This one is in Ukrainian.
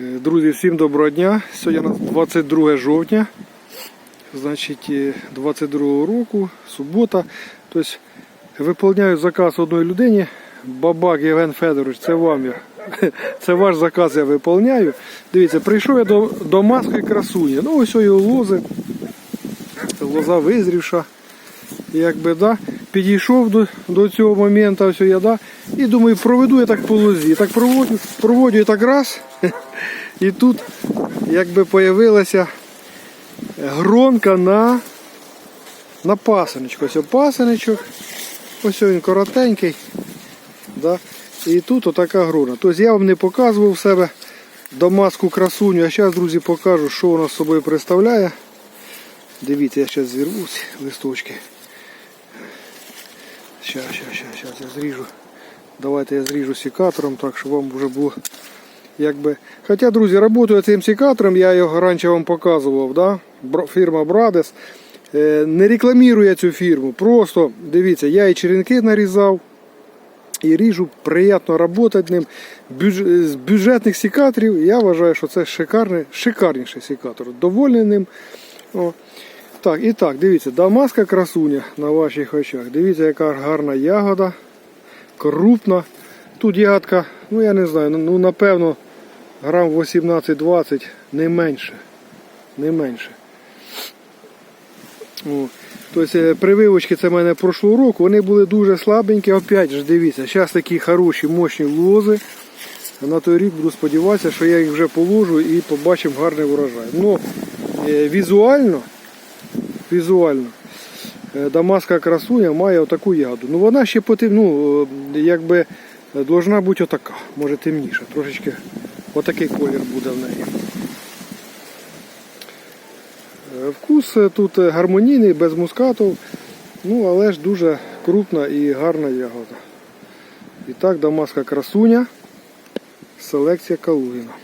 Е, Друзі, всім доброго дня. Сьогодні у нас 22 жовтня, значить е, 22 року, субота. Тобто виповняю заказ одної людині. Бабак Євген Федорович, це вам я. Це ваш заказ я виповняю. Дивіться, прийшов я до, до маски красуні. Ну, ось його лози. Лоза визрівша. Якби, да, підійшов до, до цього моменту, ось я, да, і думаю, проведу я так по лозі. Так проводжу, проводжу я так раз. І тут якби появилася гронка на, на пасенечку. Ось пасенечок. Ось він коротенький. Да? І тут отака грона. Тобто я вам не показував себе домаску красуню, а зараз, друзі, покажу, що вона з собою представляє. Дивіться, я зараз зірву листочки. Щас, щас, щас, щас я зріжу. Давайте я зріжу секатором, так щоб вам вже було якби. Хоча, друзі, працюю цим секатором, я його раніше вам показував, да? Фірма Брадес. Е, Не рекламую я цю фірму. Просто дивіться, я і черенки нарізав, і ріжу, приємно працювати ним. Бюдж- З бюджетних секаторів я вважаю, що це шикарний, шикарніший секатор. Довольний ним. О. Так, і так, дивіться, дамаска красуня на ваших очах. Дивіться, яка гарна ягода, крупна. Тут ягодка, ну я не знаю, ну напевно, грам 18-20, не менше. Не менше. О. Тобто е, прививочки це в мене прошлого року, вони були дуже слабенькі. Опять ж, дивіться, зараз такі хороші, мощні лози. На той рік буду сподіватися, що я їх вже положу і побачимо гарний урожай. Ну, е, візуально, візуально, е, дамаска красуня має отаку ягоду. Ну вона ще потім, ну, е, якби е, должна бути отака, може темніша, трошечки отакий колір буде в неї. Вкус тут гармонійний, без мускату, ну але ж дуже крупна і гарна ягода. І так, дамаска красуня, селекція Калугіна.